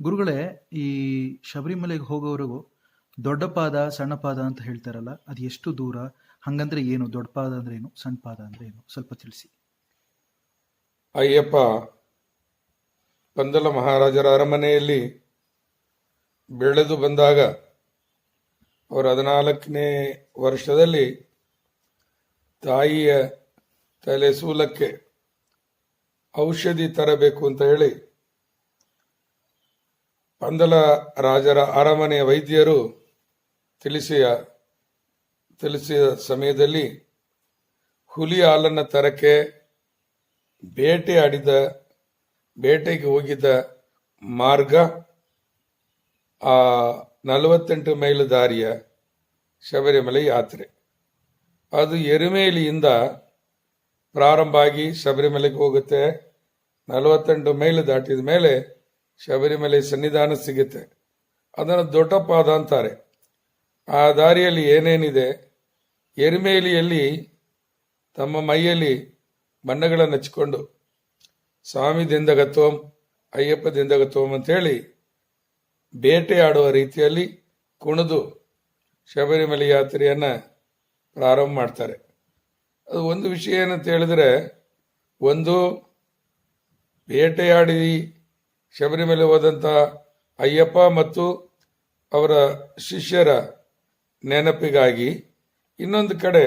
ಗುರುಗಳೇ ಈ ಶಬರಿಮಲೆಗೆ ಹೋಗೋವರೆಗೂ ದೊಡ್ಡ ಪಾದ ಸಣ್ಣ ಪಾದ ಅಂತ ಹೇಳ್ತಾರಲ್ಲ ಅದು ಎಷ್ಟು ದೂರ? ಹಂಗಂದ್ರೆ ಏನು? ದೊಡ್ಡ ಪಾದ ಅಂದ್ರೆ ಏನು? ಸಣ್ಣ ಪಾದ ಅಂದ್ರೆ ಏನು? ಸ್ವಲ್ಪ ತಿಳಿಸಿ. ಅಯ್ಯಪ್ಪ ಪಂದಲ ಮಹಾರಾಜರ ಅರಮನೆಯಲ್ಲಿ ಬೆಳೆದು ಬಂದಾಗ ಅವರ ಹದಿನಾಲ್ಕನೇ ವರ್ಷದಲ್ಲಿ ತಾಯಿಯ ತಲೆ ಸೂಲಕ್ಕೆ ಔಷಧಿ ತರಬೇಕು ಅಂತ ಹೇಳಿ ಪಂದಲ ರಾಜರ ಅರಮನೆಯ ವೈದ್ಯರು ತಿಳಿಸಿಯ, ತಿಳಿಸಿದ ಸಮಯದಲ್ಲಿ ಹುಲಿ ಹಾಲನ್ನು ತರಕ್ಕೆ ಬೇಟೆ ಆಡಿದ, ಬೇಟೆಗೆ ಹೋಗಿದ್ದ ಮಾರ್ಗ ಆ ನಲವತ್ತೆಂಟು ಮೈಲು ದಾರಿಯ ಶಬರಿಮಲೆ ಯಾತ್ರೆ. ಅದು ಎರುಮೇಲಿಯಿಂದ ಪ್ರಾರಂಭ ಆಗಿ ಶಬರಿಮಲೆಗೆ ಹೋಗುತ್ತೆ. ನಲವತ್ತೆಂಟು ಮೈಲು ದಾಟಿದ ಮೇಲೆ ಶಬರಿಮಲೆ ಸನ್ನಿಧಾನ ಸಿಗುತ್ತೆ. ಅದನ್ನು ದೊಡ್ಡ ಪಾದ ಅಂತಾರೆ. ಆ ದಾರಿಯಲ್ಲಿ ಏನೇನಿದೆ, ಎರಿಮೇಲಿಯಲ್ಲಿ ತಮ್ಮ ಮೈಯಲ್ಲಿ ಬಣ್ಣಗಳನ್ನು ಹಚ್ಚಿಕೊಂಡು ಸ್ವಾಮಿ ದಿಂದಗತ್ವಂ ಅಯ್ಯಪ್ಪ ದಿಂದಗತ್ವಂ ಅಂತೇಳಿ ಬೇಟೆಯಾಡುವ ರೀತಿಯಲ್ಲಿ ಕುಣಿದು ಶಬರಿಮಲೆ ಯಾತ್ರೆಯನ್ನು ಪ್ರಾರಂಭ ಮಾಡ್ತಾರೆ. ಅದು ಒಂದು ವಿಷಯ ಏನಂತ ಹೇಳಿದ್ರೆ, ಒಂದು ಬೇಟೆಯಾಡಿ ಶಬರಿಮಲೆ ಹೋದಂಥ ಅಯ್ಯಪ್ಪ ಮತ್ತು ಅವರ ಶಿಷ್ಯರ ನೆನಪಿಗಾಗಿ ಇನ್ನೊಂದು ಕಡೆ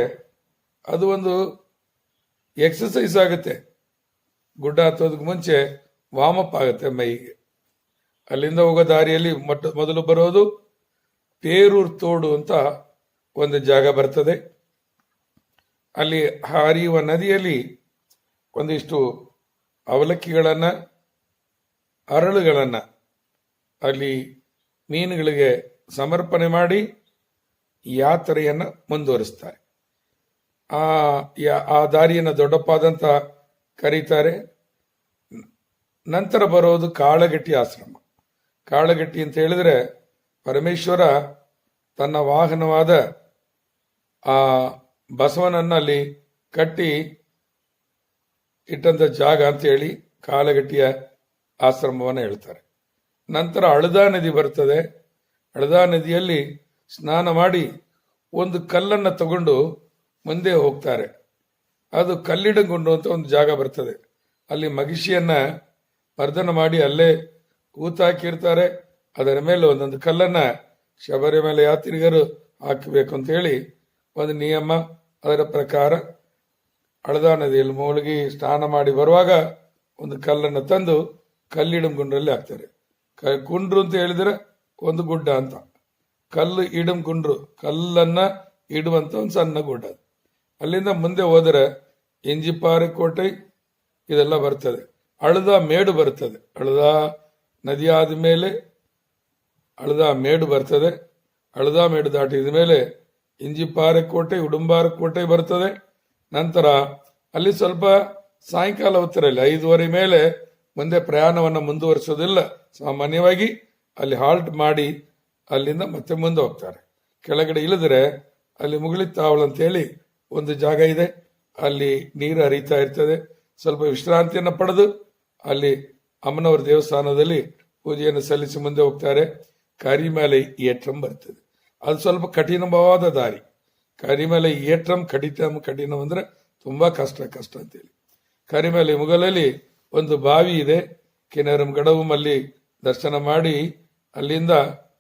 ಅದು ಒಂದು ಎಕ್ಸಸೈಸ್ ಆಗುತ್ತೆ. ಗುಡ್ಡ ಹತ್ತೋದಕ್ಕೆ ಮುಂಚೆ ವಾಮಪ್ ಆಗುತ್ತೆ ಮೈಗೆ. ಅಲ್ಲಿಂದ ಹೋಗೋ ದಾರಿಯಲ್ಲಿ ಮೊಟ್ಟ ಮೊದಲು ಬರೋದು ಪೇರೂರ್ ತೋಡು ಅಂತ ಒಂದು ಜಾಗ ಬರ್ತದೆ. ಅಲ್ಲಿ ಹರಿಯುವ ನದಿಯಲ್ಲಿ ಒಂದಿಷ್ಟು ಅವಲಕ್ಕಿಗಳನ್ನು ಅರಳುಗಳನ್ನು, ಅಲ್ಲಿ ಮೀನುಗಳಿಗೆ ಸಮರ್ಪಣೆ ಮಾಡಿ ಯಾತ್ರೆಯನ್ನು ಮುಂದುವರಿಸ್ತಾರೆ. ಆ, ಯಾ- ಆ ದಾರಿಯನ್ನು ದೊಡ್ಡಪ್ಪಾದಂತ ಕರೀತಾರೆ. ನಂತರ ಬರೋದು ಕಾಳಗಟ್ಟಿ ಆಶ್ರಮ. ಕಾಳಗಟ್ಟಿ ಅಂತ ಹೇಳಿದ್ರೆ ಪರಮೇಶ್ವರ ತನ್ನ ವಾಹನವಾದ ಆ ಬಸವನನ್ನು ಅಲ್ಲಿ ಕಟ್ಟಿ ಇಟ್ಟಂತ ಜಾಗ ಅಂತ ಹೇಳಿ ಕಾಳಗಟ್ಟಿಯ ಆಶ್ರಮವನ್ನು ಹೇಳ್ತಾರೆ. ನಂತರ ಅಳದಾ ನದಿ ಬರ್ತದೆ. ಅಳದಾ ನದಿಯಲ್ಲಿ ಸ್ನಾನ ಮಾಡಿ ಒಂದು ಕಲ್ಲನ್ನು ತಗೊಂಡು ಮುಂದೆ ಹೋಗ್ತಾರೆ. ಅದು ಕಲ್ಲಿಡಗುಂಡು ಅಂತ ಒಂದು ಜಾಗ ಬರ್ತದೆ. ಅಲ್ಲಿ ಮಗಿಷಿಯನ್ನು ಮರ್ದನ ಮಾಡಿ ಅಲ್ಲೇ ಕೂತಾಕಿರ್ತಾರೆ. ಅದರ ಮೇಲೆ ಒಂದೊಂದು ಕಲ್ಲನ್ನು ಶಬರಿ ಮೇಲೆ ಯಾತ್ರಿಗರು ಹಾಕಬೇಕು ಅಂತ ಹೇಳಿ ಒಂದು ನಿಯಮ, ಅದರ ಪ್ರಕಾರ ಹಳದಾ ನದಿಯಲ್ಲಿ ಮುಳುಗಿ ಸ್ನಾನ ಮಾಡಿ ಬರುವಾಗ ಒಂದು ಕಲ್ಲನ್ನು ತಂದು ಕಲ್ಲಿಡಂ ಗುಂಡ್ರಲ್ಲಿ ಹಾಕ್ತಾರೆ. ಕ- ಕುಂಡ್ರು ಅಂತ ಹೇಳಿದ್ರೆ ಒಂದು ಗುಡ್ಡ ಅಂತ. ಕಲ್ಲು ಇಡಂ ಗುಂಡ್ರು, ಕಲ್ಲನ್ನ ಇಡುವಂಥ ಒಂದು ಸಣ್ಣ ಗುಡ್ಡ. ಅಲ್ಲಿಂದ ಮುಂದೆ ಹೋದರೆ ಇಂಜಿಪಾರೆ ಕೋಟೆ, ಇದೆಲ್ಲ ಬರ್ತದೆ. ಅಳದ ಮೇಡು ಬರ್ತದೆ. ಅಳದ ನದಿ ಆದ ಮೇಲೆ ಅಳದ ಮೇಡು ಬರ್ತದೆ. ಅಳದ ಮೇಡು ದಾಟಿದ ಮೇಲೆ ಇಂಜಿಪಾರೆ ಕೋಟೆ, ಉಡುಂಬಾರ ಕೋಟೆ ಬರ್ತದೆ. ನಂತರ ಅಲ್ಲಿ ಸ್ವಲ್ಪ ಸಾಯಂಕಾಲ ಹೊತ್ತರಲ್ಲಿ, ಐದುವರೆ ಮೇಲೆ ಮುಂದೆ ಪ್ರಯಾಣವನ್ನು ಮುಂದುವರಿಸೋದಿಲ್ಲ. ಸಾಮಾನ್ಯವಾಗಿ ಅಲ್ಲಿ ಹಾಲ್ಟ್ ಮಾಡಿ ಅಲ್ಲಿಂದ ಮತ್ತೆ ಮುಂದೆ ಹೋಗ್ತಾರೆ ಕೆಳಗಡೆ ಇಳಿದ್ರೆ ಅಲ್ಲಿ ಮುಗುಳಿ ತಾವಳ ಅಂತೇಳಿ ಒಂದು ಜಾಗ ಇದೆ. ಅಲ್ಲಿ ನೀರು ಹರಿತಾ ಇರ್ತದೆ. ಸ್ವಲ್ಪ ವಿಶ್ರಾಂತಿಯನ್ನು ಪಡೆದು ಅಲ್ಲಿ ಅಮ್ಮನವರ ದೇವಸ್ಥಾನದಲ್ಲಿ ಪೂಜೆಯನ್ನು ಸಲ್ಲಿಸಿ ಮುಂದೆ ಹೋಗ್ತಾರೆ. ಕರಿಮಲೆ ಏಟ್ರಂ ಬರ್ತದೆ. ಅದು ಸ್ವಲ್ಪ ಕಠಿಣವಾದ ದಾರಿ. ಕರಿಮಲೆ ಏಟ್ರಂ ಕಡಿತ ಕಠಿಣ ಅಂದ್ರೆ ತುಂಬಾ ಕಷ್ಟ ಕಷ್ಟ ಅಂತೇಳಿ ಕರಿಮಲೆ ಮುಗಲಲ್ಲಿ ಒಂದು ಬಾವಿ ಇದೆ. ಕಿನರಂ ಗಡವಂ ಅಲ್ಲಿ ದರ್ಶನ ಮಾಡಿ ಅಲ್ಲಿಂದ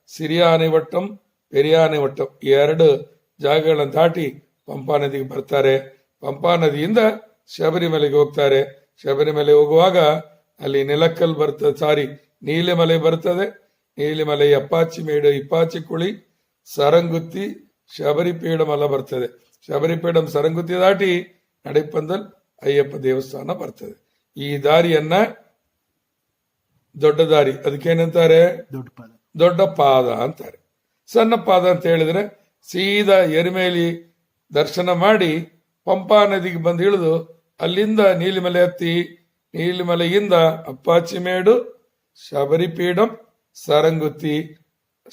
ಸಿರಿಯಾನೆವಟ್ಟಂ ಪೆರಿಯಾನೆವಟ್ಟಂ ಈ ಎರಡು ಜಾಗಗಳನ್ನು ದಾಟಿ ಪಂಪಾ ನದಿಗೆ ಬರ್ತಾರೆ. ಪಂಪಾ ನದಿಯಿಂದ ಶಬರಿಮಲೆಗೆ ಹೋಗ್ತಾರೆ. ಶಬರಿಮಲೆ ಹೋಗುವಾಗ ಅಲ್ಲಿ ನೆಲಕ್ಕಲ್ ಬರ್ತದೆ, ಸಾರಿ, ನೀಲಿಮಲೆ ಬರ್ತದೆ. ನೀಲಿಮಲೆ ಅಪ್ಪಾಚಿ ಮೇಡು, ಇಪ್ಪಾಚಿ ಕುಳಿ, ಸರಂಗುತ್ತಿ, ಶಬರಿಪೀಡಂ ಎಲ್ಲ ಬರ್ತದೆ. ಶಬರಿಪೀಡಂ, ಸರಂಗುತ್ತಿ ದಾಟಿ ನಡೆಪಂದಲ್ ಅಯ್ಯಪ್ಪ ದೇವಸ್ಥಾನ ಬರ್ತದೆ. ಈ ದಾರಿಯನ್ನ ದೊಡ್ಡ ದಾರಿ. ಅದಕ್ಕೇನಂತಾರೆ? ದೊಡ್ಡ ಪಾದ. ದೊಡ್ಡ ಪಾದ ಅಂತಾರೆ. ಸಣ್ಣ ಪಾದ ಅಂತ ಹೇಳಿದ್ರೆ ಸೀದಾ ಎರಿಮೇಲಿ ದರ್ಶನ ಮಾಡಿ ಪಂಪಾ ನದಿಗೆ ಬಂದು ಇಳಿದು ಅಲ್ಲಿಂದ ನೀಲಿಮಲೆ ಹತ್ತಿ ನೀಲಿಮಲೆಯಿಂದ ಅಪ್ಪಾಚಿಮೇಡು ಶಬರಿಪೀಡಂ ಸರಂಗುತ್ತಿ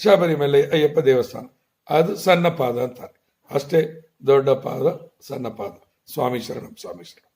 ಶಬರಿಮಲೆ ಅಯ್ಯಪ್ಪ ದೇವಸ್ಥಾನ. ಅದು ಸಣ್ಣ ಪಾದ ಅಂತಾರೆ. ಅಷ್ಟೇ ದೊಡ್ಡ ಪಾದ ಸಣ್ಣ ಪಾದ. ಸ್ವಾಮಿ ಶರಣಂ ಸ್ವಾಮಿ ಶರಣಂ.